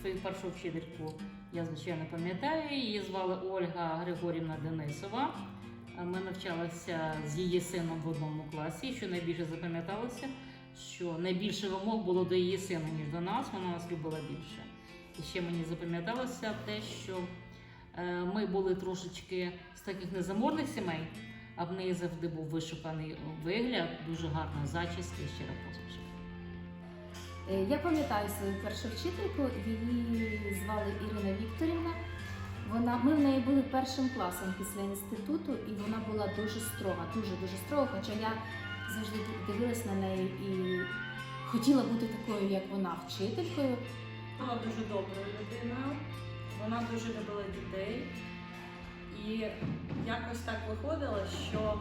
свою першу вчительку я, звичайно, пам'ятаю. Її звали Ольга Григорівна Денисова. Ми навчалися з її сином в одному класі. Що найбільше запам'яталося, що найбільше вимог було до її сина, ніж до нас. Вона нас любила більше. І ще мені запам'яталося те, що е, ми були трошечки з таких незаморних сімей, а в неї завжди був вишуканий вигляд, дуже гарна зачіска і щира посмішка. Е, Я пам'ятаю свою першу вчительку, її звали Ірина Вікторівна. Вона, ми в неї були першим класом після інституту, і вона була дуже строга, дуже дуже строга. Хоча я завжди дивилась на неї і хотіла бути такою, як вона, вчителькою. Була дуже доброю людиною, вона дуже любила дітей. І якось так виходило, що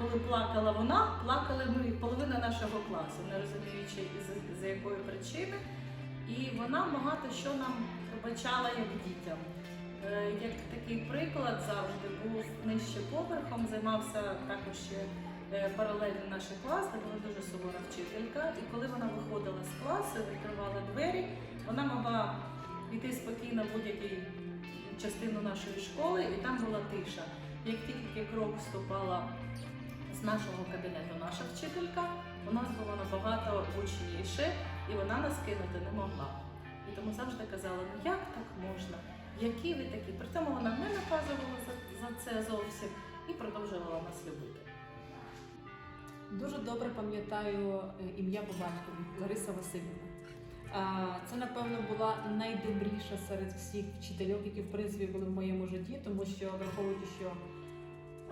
коли плакала вона, плакали ми половина нашого класу, не розуміючи із- з якої причини. І вона багато що нам пробачала як дітям. Е, Як такий приклад завжди був нижче поверхом, займався також ще е, паралельно наш клас, де була дуже сувора вчителька. І коли вона виходила з класу, відкривала двері, вона могла йти спокійно в будь-яку частину нашої школи, і там була тиша. Як тільки крок вступала з нашого кабінету наша вчителька, у нас було набагато гучніше, і вона нас кинути не могла. І тому завжди казала, ну як так можна? Які ви такі? При цьому вона не наказувала за, за це зовсім і продовжувала нас любити. Дуже добре пам'ятаю е, ім'я по батькові Лариса Васильівна. Це, напевно, була найдобріша серед всіх вчительок, які в принципі були в моєму житті, тому що враховуючи, що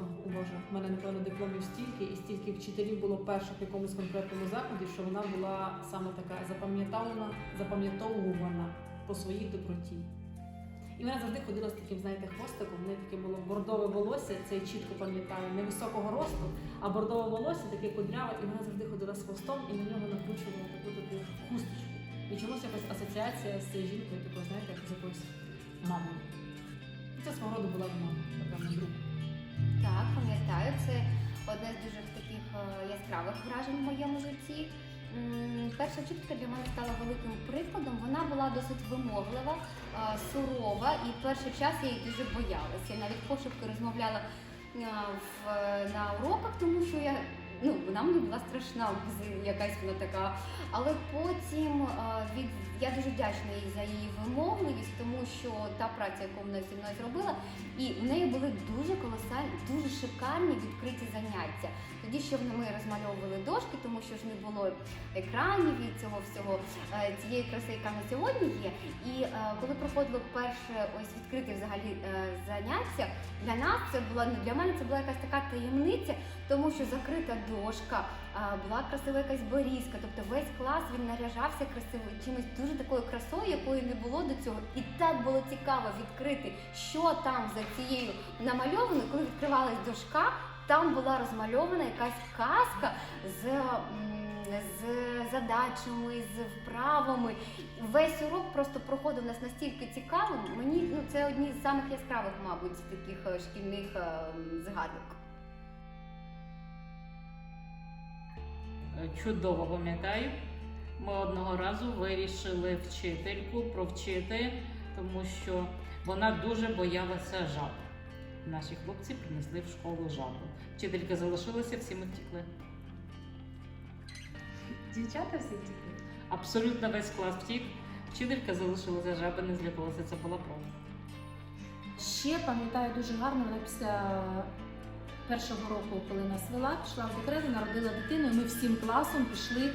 о, Боже, в мене напевно дипломів стільки, і стільки вчителів було перших в якомусь конкретному закладі, що вона була саме така запам'ятована, запам'ятовувана по своїй доброті. І вона завжди ходила з таким, знаєте, хвостиком. В неї таке було бордове волосся, це я чітко пам'ятаю, невисокого росту, а бордове волосся таке кудряве, і вона завжди ходила з хвостом і на нього накручувала таку таку хусточку. І чомусь якась асоціація з цією жінкою, такою, знаєте, як з якоюсь мамою. Це свого роду була мама, напевно, друг. Так, пам'ятаю, це одне з дуже таких е, яскравих вражень в моєму житті. Перша вчителька для мене стала великим прикладом. Вона була досить вимоглива, е, сурова, і перший час я її дуже боялася. Я навіть пошепки розмовляла е, в, на уроках, тому що я. Ну, вона мені була страшна, якась вона така. Але потім від я дуже вдячна їй за її вимогливість, тому що та праця, яку вона зі мною зробила, і в неї були дуже колосальні, дуже шикарні відкриті заняття. Тоді ще ми розмальовували дошки, тому що ж не було екранів і цього всього цієї краси, яка на сьогодні є. І коли проходило перше ось відкрите взагалі е, заняття, для нас це була ну, для мене це була якась така таємниця, тому що закрита дошка, була красива якась борізка, тобто весь клас він наряжався красиво чимось дуже такою красою, якої не було до цього. І так було цікаво відкрити, що там за цією намальованою, коли відкривалась дошка. Там була розмальована якась казка з, з задачами, з вправами. Весь урок просто проходив нас настільки цікавим. Мені ну це одні з самих яскравих, мабуть, таких е, шкільних е, згадок. Чудово пам'ятаю. Ми одного разу вирішили вчительку провчити, тому що вона дуже боялася жаб. Наші хлопці принесли в школу жабу. Вчителька залишилася, всі ми втікли. Дівчата всі втікли. Абсолютно весь клас втік. Вчителька залишилася, жаби не злякалася, це була правда. Ще пам'ятаю дуже гарно, вона після першого року, коли нас вела, пішла в декрет, народила дитину, і ми всім класом пішли,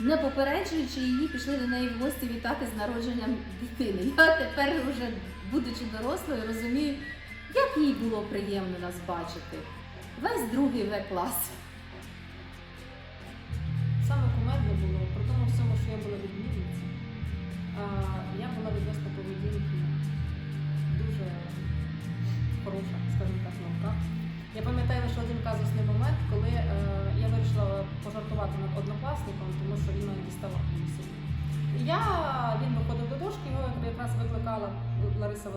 не попереджуючи її, пішли до неї в гості вітати з народженням дитини. Я тепер, вже будучи дорослою, розумію, як їй було приємно нас бачити. Весь другий В клас. Саме кумедне було, при тому всьому, що я була відмінниця, я була відносно поведінки дуже хороша, казусний момент, коли е, я вирішила пожартувати над однокласником, тому що він мене діставав сильно. І я, він виходив до дошки, його якраз викликала Лариса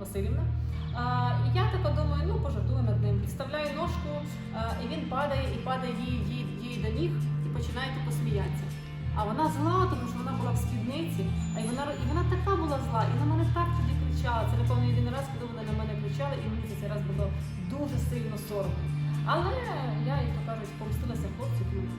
Васильівна. А, і я така думаю, ну пожартую над ним. Підставляю ножку, а, і він падає, і падає їй, їй, їй до ніг і починає тупо сміятися. А вона зла, тому що вона була в спідниці, а вона вона і вона така була зла, і на мене так тоді кричала. Це напевно єдиний раз, коли вона на мене кричала, і мені за цей раз було дуже сильно соромно. Але я, як то кажуть, помстилася хлопців і не